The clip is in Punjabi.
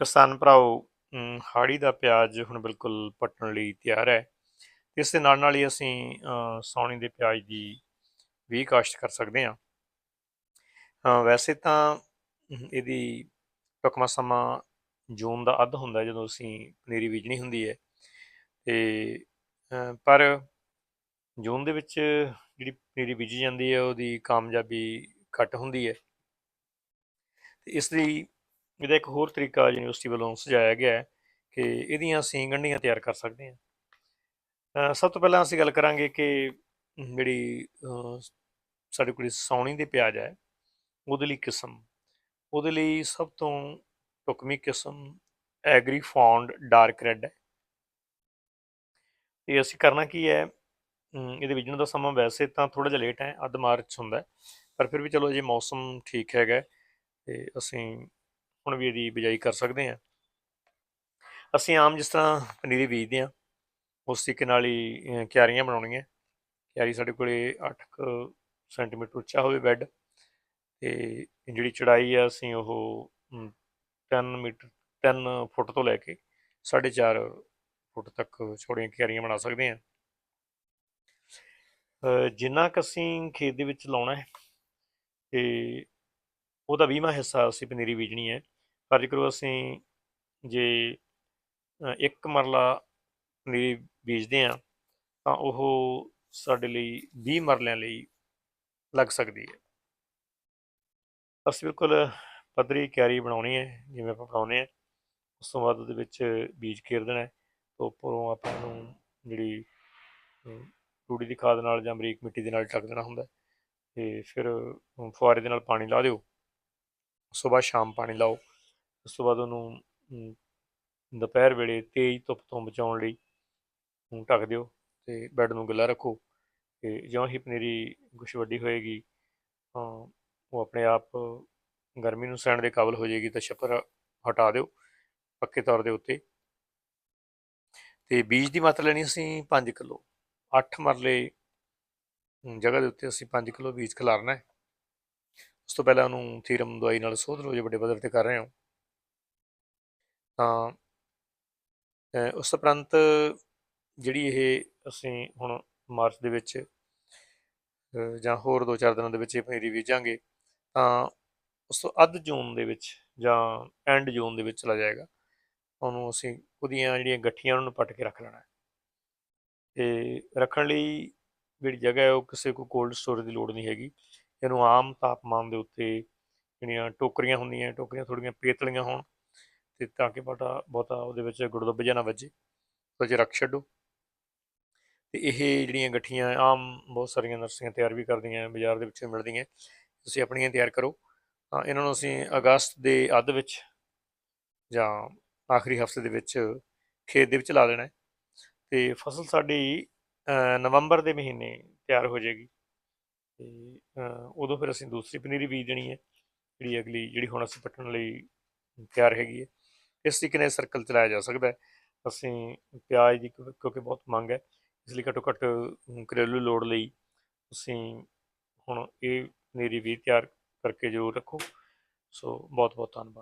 ਕਿਸਾਨ ਭਰਾਓ ਹਾੜੀ ਦਾ ਪਿਆਜ਼ ਹੁਣ ਬਿਲਕੁਲ ਪੱਟਣ ਲਈ ਤਿਆਰ ਹੈ। ਇਸ ਦੇ ਨਾਲ ਨਾਲ ਹੀ ਅਸੀਂ ਅ, ਦੇ ਪਿਆਜ਼ ਦੀ ਵੀ ਕਾਸ਼ਤ ਕਰ ਸਕਦੇ ਹਾਂ। ਵੈਸੇ ਤਾਂ ਇਹਦੀ ਟੁਕਮਾ ਸਮਾਂ ਜੂਨ ਦਾ ਅੱਧ ਹੁੰਦਾ ਜਦੋਂ ਅਸੀਂ ਪਨੀਰੀ ਬੀਜਣੀ ਹੁੰਦੀ ਹੈ। ਤੇ ਪਰ ਜੂਨ ਦੇ ਵਿੱਚ ਜਿਹੜੀ ਪਨੀਰੀ ਬੀਜੀ ਜਾਂਦੀ ਹੈ ਉਹਦੀ ਕਾਮਯਾਬੀ ਘੱਟ ਹੁੰਦੀ ਹੈ। ਤੇ ਇਸ ਲਈ ਇਹਦਾ ਇੱਕ ਹੋਰ ਤਰੀਕਾ ਯੂਨੀਵਰਸਿਟੀ ਵੱਲੋਂ ਸੁਝਾਇਆ ਗਿਆ ਹੈ ਕਿ ਇਹਦੀਆਂ ਅਸੀਂ ਗੰਢੀਆਂ ਤਿਆਰ ਕਰ ਸਕਦੇ ਹਾਂ। ਸਭ ਤੋਂ ਪਹਿਲਾਂ ਅਸੀਂ ਗੱਲ ਕਰਾਂਗੇ ਕਿ ਜਿਹੜੀ ਸਾਡੇ ਕੋਲ ਸੌਣੀ ਦੇ ਪਿਆਜ਼ ਹੈ ਉਹਦੇ ਲਈ ਕਿਸਮ। ਉਹਦੇ ਲਈ ਸਭ ਤੋਂ ਢੁਕਵੀਂ ਕਿਸਮ ਐਗਰੀ ਫੌਂਡ ਡਾਰਕ ਰੈੱਡ ਹੈ। ਤੇ ਅਸੀਂ ਕਰਨਾ ਕੀ ਹੈ ਇਹਦੇ ਬੀਜਣ ਦਾ ਸਮਾਂ ਵੈਸੇ ਤਾਂ ਥੋੜਾ ਜਿਹਾ ਲੇਟ ਹੈ ਅੱਧ ਮਾਰਚ ਹੁੰਦਾ ਪਰ ਫਿਰ ਵੀ ਚਲੋ ਜੇ ਮੌਸਮ ਠੀਕ ਹੈਗਾ ਹੈ, ਤੇ ਅਸੀਂ ਹੁਣ ਵੀ ਇਹਦੀ ਬਿਜਾਈ ਕਰ ਸਕਦੇ ਹਾਂ। ਅਸੀਂ ਆਮ ਜਿਸ ਤਰ੍ਹਾਂ ਪਨੀਰੀ ਬੀਜਦੇ ਹਾਂ ਉਸ ਤਰੀਕੇ ਨਾਲ ਹੀ ਕਿਆਰੀਆਂ ਬਣਾਉਣੀਆਂ। ਕਿਆਰੀ ਸਾਡੇ ਕੋਲੇ 8 ਸੈਂਟੀਮੀਟਰ ਉੱਚਾ ਹੋਵੇ ਬੈੱਡ ਤੇ ਜਿਹੜੀ ਚੜਾਈ ਆ ਅਸੀਂ ਉਹ ਅਮ, 3 ਮੀਟਰ 3 ਫੁੱਟ ਤੋਂ ਲੈ ਕੇ 4.5 ਫੁੱਟ ਤੱਕ ਛੋਟੀਆਂ ਕਿਆਰੀਆਂ ਬਣਾ ਸਕਦੇ ਹਾਂ। ਜਿੰਨਾ ਕੁ ਅਸੀਂ ਖੇਤ ਦੇ ਵਿੱਚ ਲਾਉਣਾ ਹੈ ਤੇ ਉਹਦਾ 20ਵਾਂ ਹਿੱਸਾ ਅਸੀਂ ਪਨੀਰੀ ਬੀਜਣੀ ਹੈ। ਪਰ ਜੇਕਰ ਅਸੀਂ ਜੇ ਇੱਕ ਮਰਲਾ ਪਨੀਰੀ ਬੀਜਦੇ ਹਾਂ, ਤਾਂ ਉਹ ਸਾਡੇ ਲਈ 20 ਮਰਲਿਆਂ ਲਈ ਲੱਗ ਸਕਦੀ ਹੈ। ਅਸੀਂ ਬਿਲਕੁਲ ਪੱਧਰੀ ਕਿਆਰੀ ਬਣਾਉਣੀ ਹੈ, ਜਿਵੇਂ ਆਪਾਂ ਬਣਾਉਂਦੇ ਹਾਂ, ਉਸ ਤੋਂ ਬਾਅਦ ਉਹਦੇ ਵਿੱਚ ਬੀਜ ਕੇਰ ਦੇਣਾ ਹੈ, ਤੇ ਉੱਪਰੋਂ ਆਪਾਂ ਨੂੰ ਜਿਹੜੀ ਰੂੜੀ ਦੀ ਖਾਦ ਨਾਲ ਜਾਂ ਅਮਰੀਕ ਮਿੱਟੀ ਦੇ ਨਾਲ ਢੱਕ ਦੇਣਾ ਹੁੰਦਾ ਹੈ, ਤੇ ਫਿਰ ਫੁਆਰੇ ਦੇ ਨਾਲ ਪਾਣੀ ਲਾ ਦਿਓ, ਉਸ ਤੋਂ ਬਾਅਦ ਸ਼ਾਮ ਪਾਣੀ ਲਾਓ ਉਸ ਤੋਂ ਬਾਅਦ ਉਹਨੂੰ ਦੁਪਹਿਰ ਵੇਲੇ ਤੇਜ਼ ਧੁੱਪ ਤੋਂ ਬਚਾਉਣ ਲਈ ਉਹਨੂੰ ਢੱਕ ਦਿਓ ਤੇ ਬੈੱਡ ਨੂੰ ਗਿੱਲਾ ਰੱਖੋ ਤੇ ਜਿਉਂ ਹੀ ਪਨੀਰੀ ਕੁਛ ਵੱਡੀ ਹੋਏਗੀ, ਤਾਂ ਉਹ ਆਪਣੇ ਆਪ ਗਰਮੀ ਨੂੰ ਸਹਿਣ ਦੇ ਕਾਬਲ ਹੋ ਜਾਏਗੀ ਤਾਂ ਛੱਪਰ ਹਟਾ ਦਿਓ ਪੱਕੇ ਤੌਰ ਦੇ ਉੱਤੇ। ਤੇ ਬੀਜ ਦੀ ਮਾਤਰਾ ਲੈਣੀ ਅਸੀਂ 5 ਕਿਲੋ। 8 ਮਰਲੇ ਜਗ੍ਹਾ ਦੇ ਉੱਤੇ ਅਸੀਂ 5 ਕਿਲੋ ਬੀਜ ਖਿਲਾਰਨਾ ਹੈ। ਉਸ ਤੋਂ ਪਹਿਲਾਂ ਉਹਨੂੰ ਥੀਰਮ ਦਵਾਈ ਨਾਲ ਸੋਧ ਲਓ ਜੇ ਵੱਡੇ ਪੱਧਰ ਤੇ ਕਰ ਰਹੇ ਹੋ। ਤਾਂ ਉਸ ਉਪਰੰਤ ਜਿਹੜੀ ਇਹ ਅਸੀਂ ਹੁਣ ਮਾਰਚ ਦੇ ਵਿੱਚ ਜਾਂ ਹੋਰ 2-4 ਦਿਨਾਂ ਦੇ ਵਿੱਚ ਇਹ ਪਨੀਰੀ ਤਾਂ ਉਸ ਤੋਂ ਅੱਧ ਜੂਨ ਦੇ ਵਿੱਚ ਜਾਂ ਐਂਡ ਜੂਨ ਦੇ ਵਿੱਚ ਚਲਾ ਜਾਏਗਾ। ਉਹਨੂੰ ਅਸੀਂ ਉਹਦੀਆਂ ਜਿਹੜੀਆਂ ਗੱਠੀਆਂ ਉਹਨਾਂ ਨੂੰ ਪੱਟ ਕੇ ਰੱਖ ਲੈਣਾ ਹੈ। ਤੇ ਰੱਖਣ ਲਈ ਜਿਹੜੀ ਜਗ੍ਹਾ ਹੈ ਉਹ ਕਿਸੇ ਕੋ ਕੋਲਡ ਸਟੋਰੇਜ ਦੀ ਲੋੜ ਨਹੀਂ ਹੈਗੀ। ਇਹਨੂੰ ਆਮ ਤਾਪਮਾਨ ਦੇ ਉੱਤੇ ਜਿਹੜੀਆਂ ਟੋਕਰੀਆਂ ਹੁੰਦੀਆਂ, ਟੋਕਰੀਆਂ ਥੋੜੀਆਂ ਪੇਤਲੀਆਂ ਹੋਣ ਤੇ ਤਾਂ ਕਿ ਬਹੁਤਾ ਬਹੁਤਾ ਉਹਦੇ ਵਿੱਚ ਗੁੜਦੁੱਬ ਜਾਂ ਨਾ ਵੱਜੇ। ਉਹ 'ਚ ਰੱਖ ਛੱਡੋ। ਤੇ ਇਹ ਜਿਹੜੀਆਂ ਗੱਠੀਆਂ ਆਮ ਬਹੁਤ ਸਾਰੀਆਂ ਨਰਸਰੀਆਂ ਤਿਆਰ ਵੀ ਕਰਦੀਆਂ, ਬਾਜ਼ਾਰ ਦੇ ਵਿੱਚ ਮਿਲਦੀਆਂ, ਤੁਸੀਂ ਆਪਣੀਆਂ ਤਿਆਰ ਕਰੋ। ਤਾਂ ਇਹਨਾਂ ਨੂੰ ਅਸੀਂ ਅਗਸਤ ਦੇ ਅੱਧ ਵਿੱਚ ਜਾਂ ਆਖਰੀ ਹਫ਼ਤੇ ਦੇ ਵਿੱਚ ਖੇਤ ਦੇ ਵਿੱਚ ਲਾ ਦੇਣਾ ਹੈ। ਤੇ ਫਸਲ ਸਾਡੀ ਨਵੰਬਰ ਦੇ ਮਹੀਨੇ ਤਿਆਰ ਹੋ ਜਾਏਗੀ। ਤੇ ਉਦੋਂ ਫਿਰ ਅਸੀਂ ਦੂਸਰੀ ਪਨੀਰੀ ਬੀਜ ਦੇਣੀ ਹੈ, ਜਿਹੜੀ ਅਗਲੀ, ਜਿਹੜੀ ਹੁਣ ਅਸੀਂ ਪੱਟਣ ਲਈ ਤਿਆਰ ਹੈਗੀ ਹੈ। ਇਸ ਤਰੀਕੇ ਨਾਲ ਸਰਕਲ ਚਲਾਇਆ ਜਾ ਸਕਦਾ ਹੈ। ਅਸੀਂ ਪਿਆਜ਼ ਦੀ ਕਿਉਂ- ਕਿਉਂਕਿ ਬਹੁਤ ਮੰਗ ਹੈ, ਇਸ ਲਈ ਘੱਟੋ ਘੱਟ ਘਰੇਲੂ ਲੋੜ ਲਈ ਅਸੀਂ ਹੁਣ ਇਹ ਪਨੀਰੀ ਵੀ ਤਿਆਰ ਕਰਕੇ ਜ਼ਰੂਰ ਰੱਖੋ। ਸੋ ਬਹੁਤ ਬਹੁਤ ਧੰਨਵਾਦ।